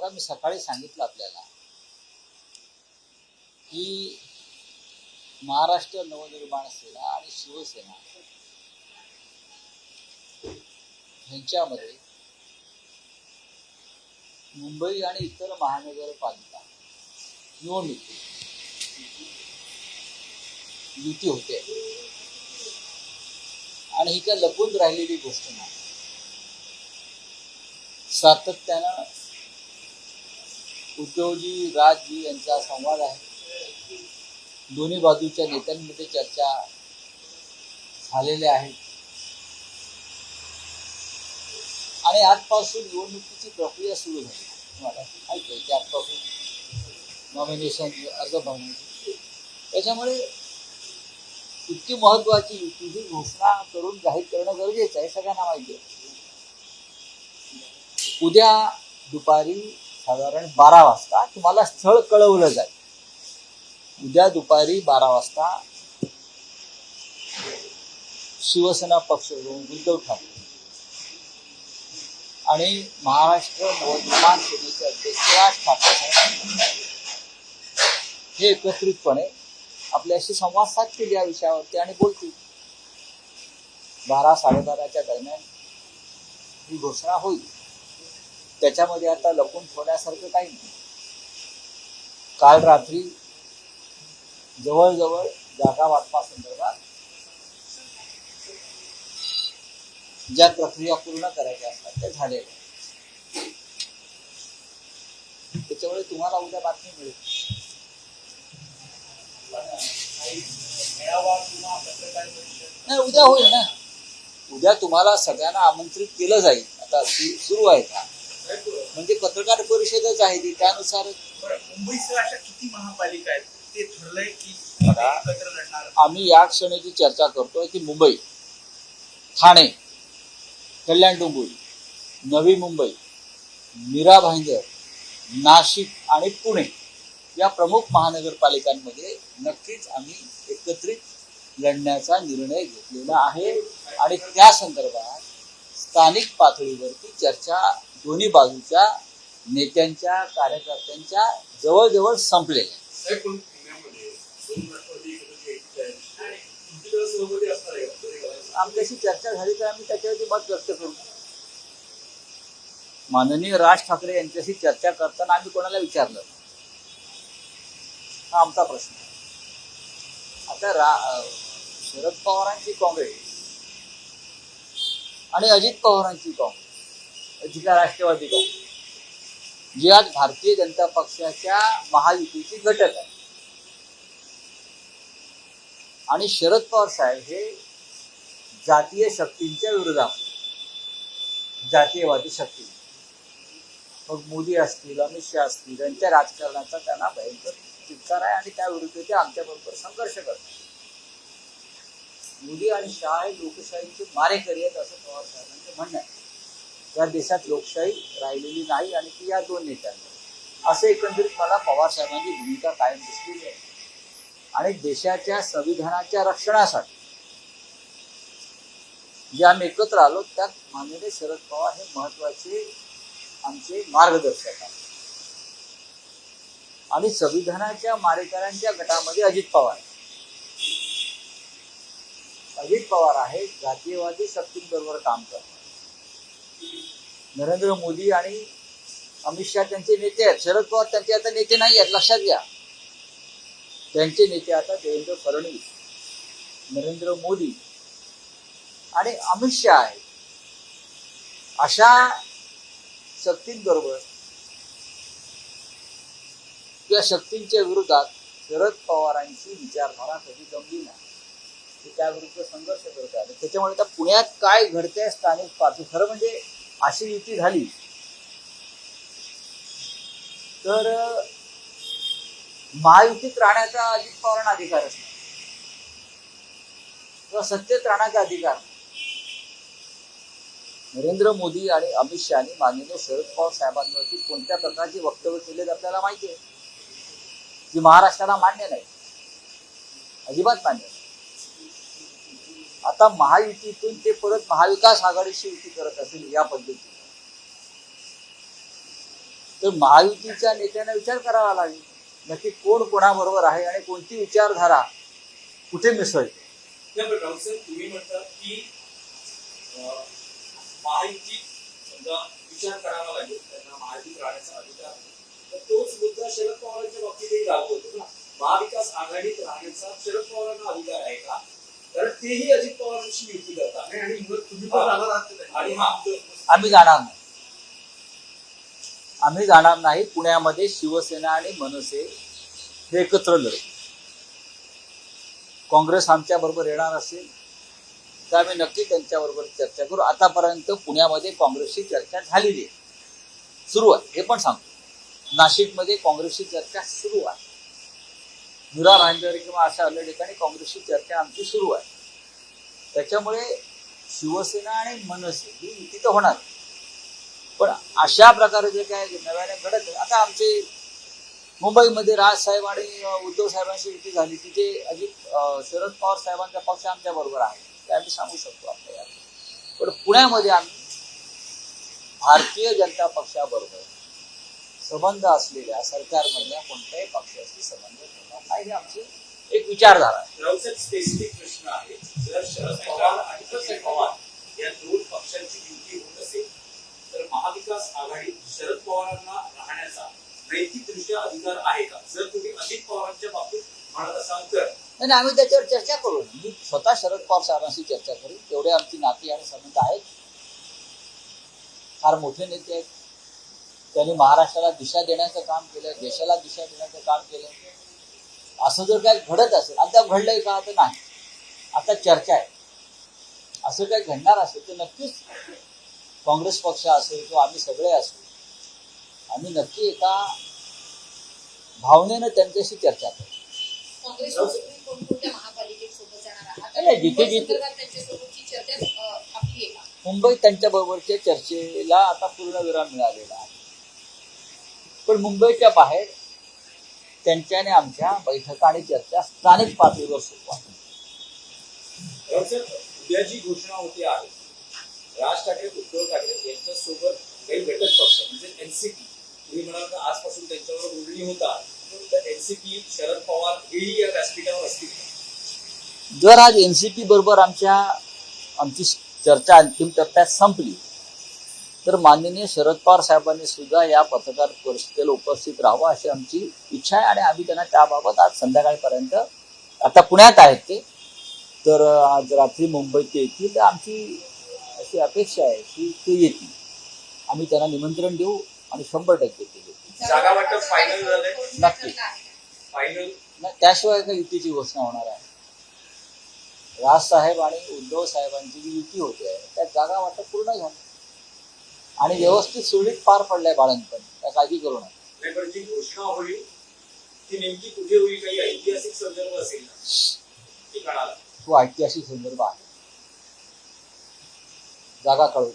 बघा मी सकाळी सांगितलं आपल्याला की महाराष्ट्र नवनिर्माण सेना आणि शिवसेना ह्यांच्यामध्ये मुंबई आणि इतर महानगरपालिका निवडणुकी युती होते. आणि ही काय लपून राहिलेली गोष्ट नाही. सातत्यानं उद्धवजी राजजी यांचा संवाद आहे. दोन्ही बाजूच्या नेत्यांमध्ये चर्चा झालेल्या आहेत. आणि आजपासून निवडणुकीची प्रक्रिया सुरू झाली. तुम्हाला माहिती आहे की आजपासून नॉमिनेशन अर्ज भरण्याची. त्याच्यामुळे इतकी महत्वाची युती ही घोषणा करून जाहीर करणं गरजेचं आहे सगळ्यांना माहिती आहे. उद्या दुपारी साधारण बारा वाजता तुम्हाला स्थळ कळवलं जाईल. उद्या दुपारी बारा वाजता शिवसेना पक्ष उद्धव ठाकरे. आणि महाराष्ट्र नवनिर्माण सेनेचे अध्यक्ष राज ठाकरे साहेब हे एकत्रितपणे आपल्याशी संवाद साधतील या विषयावरती आणि बोलतील. बारा साडेबाराच्या दरम्यान ही घोषणा होईल. त्याच्यामध्ये आता लपून ठेवण्यासारखं काही नाही. काल रात्री जवळजवळ जागा वाटपासंदर्भात ज्या प्रक्रिया पूर्ण करायच्या असतात त्या झालेल्या त्याच्यामुळे तुम्हाला उद्या बातमी मिळेल. नाही उद्या होईल ना. उद्या तुम्हाला सगळ्यांना आमंत्रित केलं जाईल. आता सुरू आहे का? म्हणजे पत्रकार परिषदच आहे ती त्यानुसार. मुंबईसह अशा किती महापालिका आहेत? ते ठरलंय की बघा. एकत्र लढणार आम्ही या क्षणीची चर्चा करतोय की मुंबई ठाणे कल्याण डोंबिवली नवी मुंबई मीरा भाईंदर नाशिक आणि पुणे या प्रमुख महानगरपालिकांमध्ये नक्कीच आम्ही एकत्रित लढण्याचा निर्णय घेतलेला आहे. आणि त्या संदर्भात स्थानिक पातळीवरती चर्चा दोन्ही बाजूच्या नेत्यांच्या कार्यकर्त्यांच्या जवळजवळ संपलेल्या? आमच्याशी चर्चा झाली तर आम्ही त्याच्यावरती मत व्यक्त करू. माननीय राज ठाकरे यांच्याशी चर्चा करताना आम्ही कोणाला विचारलं. हा आमचा प्रश्न आहे. आता रा शरद पवारांची काँग्रेस आणि अजित पवारांची काँग्रेस. जिल्हा राष्ट्रवादी काँग्रेस. जी आज भारतीय जनता पक्षाच्या महायुतीची घटक आहे. आणि शरद पवार साहेब हे जातीय शक्तींच्या विरोधात जातीयवादी शक्ती. मग मोदी असतील अमित शहा असतील यांच्या राजकारणाचा त्यांना भयंकर चित्कार आहे आणि त्या विरुद्ध ते आमच्याबरोबर संघर्ष करतात. मोदी आणि शहा हे लोकशाहीचे मारेकरी आहेत असं पवार साहेबांचं म्हणणं आहे. या देशात लोकशाही राहिलेली नाही आणि ती या दोन नेत्यांवर. असं एकंदरीत मला पवार साहेबांची भूमिका कायम दिसलेली आहे. आणि देशाच्या संविधानाच्या रक्षणासाठी जे आम्ही एकत्र आलो त्यात माननीय शरद पवार हे महत्त्वाचे आमचे मार्गदर्शक आहेत. आणि संविधानाच्या मारेकऱ्यांच्या गटामध्ये अजित पवार अजित पवार आहे जातीयवादी शक्तींबरोबर काम करतात. नरेंद्र मोदी आणि अमित शहा त्यांचे नेते आहेत. शरद पवार त्यांचे आता नेते नाही आहेत लक्षात घ्या. त्यांचे नेते आता देवेंद्र फडणवीस नरेंद्र मोदी आणि अमित शहा आहेत. अशा शक्तींबरोबर त्या शक्तींच्या विरोधात शरद पवारांची विचारधारा कधी जमली नाही. त्याविरुद्ध संघर्ष करत आले त्याच्यामुळे आता पुण्यात काय घडतंय स्थानिक पाच खरं म्हणजे अशी युती झाली. तर महायुतीत राहण्याचा अजित पवारांना अधिकारच नाही किंवा सत्तेत राहण्याचा अधिकार नरेंद्र मोदी आणि अमित शहानी माननीय शरद पवार साहेबांवरती कोणत्या प्रकारचे वक्तव्य केले आपल्याला माहिती आहे. जी महाराष्ट्राला मान्य नाही. अजिबात मान्य नाही. आता महायुतीतून ते परत महाविकास आघाडीशी युती करत असेल या पद्धतीने. तर महायुतीच्या नेत्यांना विचार करावा लागेल. नक्की कोण कोणाबरोबर आहे आणि कोणती विचारधारा कुठे मिसळते? तुम्ही म्हणतात की अं, महायुती समजा विचार करावा लागेल त्यांना महायुतीत राहण्याचा अधिकार आहे. तर तोच मुद्दा शरद पवारांच्या बाबतीतही लागू होतो ना. महाविकास आघाडीत राहण्याचा शरद पवारांना अधिकार आहे का? कारण तेही अजित पवारांशी युती करतात नाही, आणि मग तुम्ही पण राहणार आहात ते आणि हा. आम्ही जाणार नाही. आम्ही जाणार नाही पुण्यामध्ये शिवसेना आणि मनसे हे एकत्र लढू. काँग्रेस आमच्या बरोबर येणार असेल तर आम्ही नक्की त्यांच्याबरोबर चर्चा करू. आतापर्यंत पुण्यामध्ये काँग्रेसची चर्चा झालेली आहे. सुरू आहे हे पण सांगतो. नाशिकमध्ये काँग्रेसची चर्चा सुरू आहे नुरा भांडर किंवा अशा अन्य ठिकाणी काँग्रेसची चर्चा आमची सुरू आहे. त्याच्यामुळे शिवसेना आणि मनसे ही युती तर होणार. पण अशा प्रकारे जे काय नव्याने घडत आता आमचे मुंबईमध्ये राज साहेब आणि उद्धव साहेबांची युती झाली तिथे अजित शरद पवार साहेबांचा पक्ष आमच्या बरोबर आहे ते आम्ही सांगू शकतो आपल्या पण पुण्यामध्ये आम्ही भारतीय जनता पक्षाबरोबर संबंध असलेल्या सरकारमधल्या कोणत्याही पक्षाशी संबंध नाही. ही आमची एक विचारधारा आहे. स्पेसिफिक प्रश्न आहे. जर शरद पवार आणि अजित पवार या दोन पक्षांची युती होत असेल तर महाविकास आघाडीत शरद पवारांना राहण्याचा नैतिकदृष्ट्या अधिकार आहे का? जर तुम्ही अजित पवारांच्या बाबतीत म्हणत असाल तर. नाही, आम्ही त्याच्यावर चर्चा करू. मी स्वतः शरद पवार साहेबांशी चर्चा करू. तेवढे आमची नाती आणि संबंध आहेत. फार मोठे नेते आहेत. त्यांनी महाराष्ट्राला दिशा देण्याचं काम केलं देशाला दिशा देण्याचं काम केलं. असं जर काय घडत असेल अद्याप घडलंय का तर नाही. आता चर्चा आहे. असं काय घडणार असेल तर नक्कीच काँग्रेस पक्ष असेल किंवा आम्ही सगळे असू आम्ही नक्की एका भावनेनं त्यांच्याशी चर्चा करू. जिथे- जिथे- मुंबईत त्यांच्या बरोबरच्या चर्चेला आता पूर्ण विराम मिळालेला आहे. पण मुंबईच्या बाहेर त्यांच्याने आमच्या बैठका आणि चर्चा स्थानिक पातळीवर सुरू आहे उद्या जी घोषणा होते आहे राज ठाकरे उद्धव ठाकरे यांच्यासोबत काही घटक पक्ष म्हणजे एनसीपी तुम्ही म्हणाल तर आजपासून त्यांच्यावर बोलणी होता तर एनसीपी शरद पवार हेही या व्यासपीठावर असतील? जर आज एनसीपी बरोबर आमच्या आमची चर्चा अंतिम टप्प्यात संपली तर माननीय शरद पवार साहेबांनी सुद्धा या पत्रकार परिषदेला उपस्थित राहावं अशी आमची इच्छा आहे आणि आम्ही त्यांना त्याबाबत आज संध्याकाळपर्यंत आता पुण्यात आहेत ते. तर आज रात्री मुंबईत येतील. तर आमची अशी अपेक्षा आहे की ते येतील. आम्ही त्यांना निमंत्रण देऊ आणि शंभर टक्के ते येतील? नक्की. त्याशिवाय का युतीची घोषणा होणार आहे. राजसाहेब आणि उद्धव साहेबांची जी युती होते त्या जागा वाटप पूर्ण झाली. आणि व्यवस्थित सुरळीत पार पडलाय बाळंतपण त्या काळजी करू नका. जी घोषणा होईल ती नेमकी कुठे होईल? काही ऐतिहासिक संदर्भ असेल ठिकाणाला तो ऐतिहासिक संदर्भ आहे. जागा कळू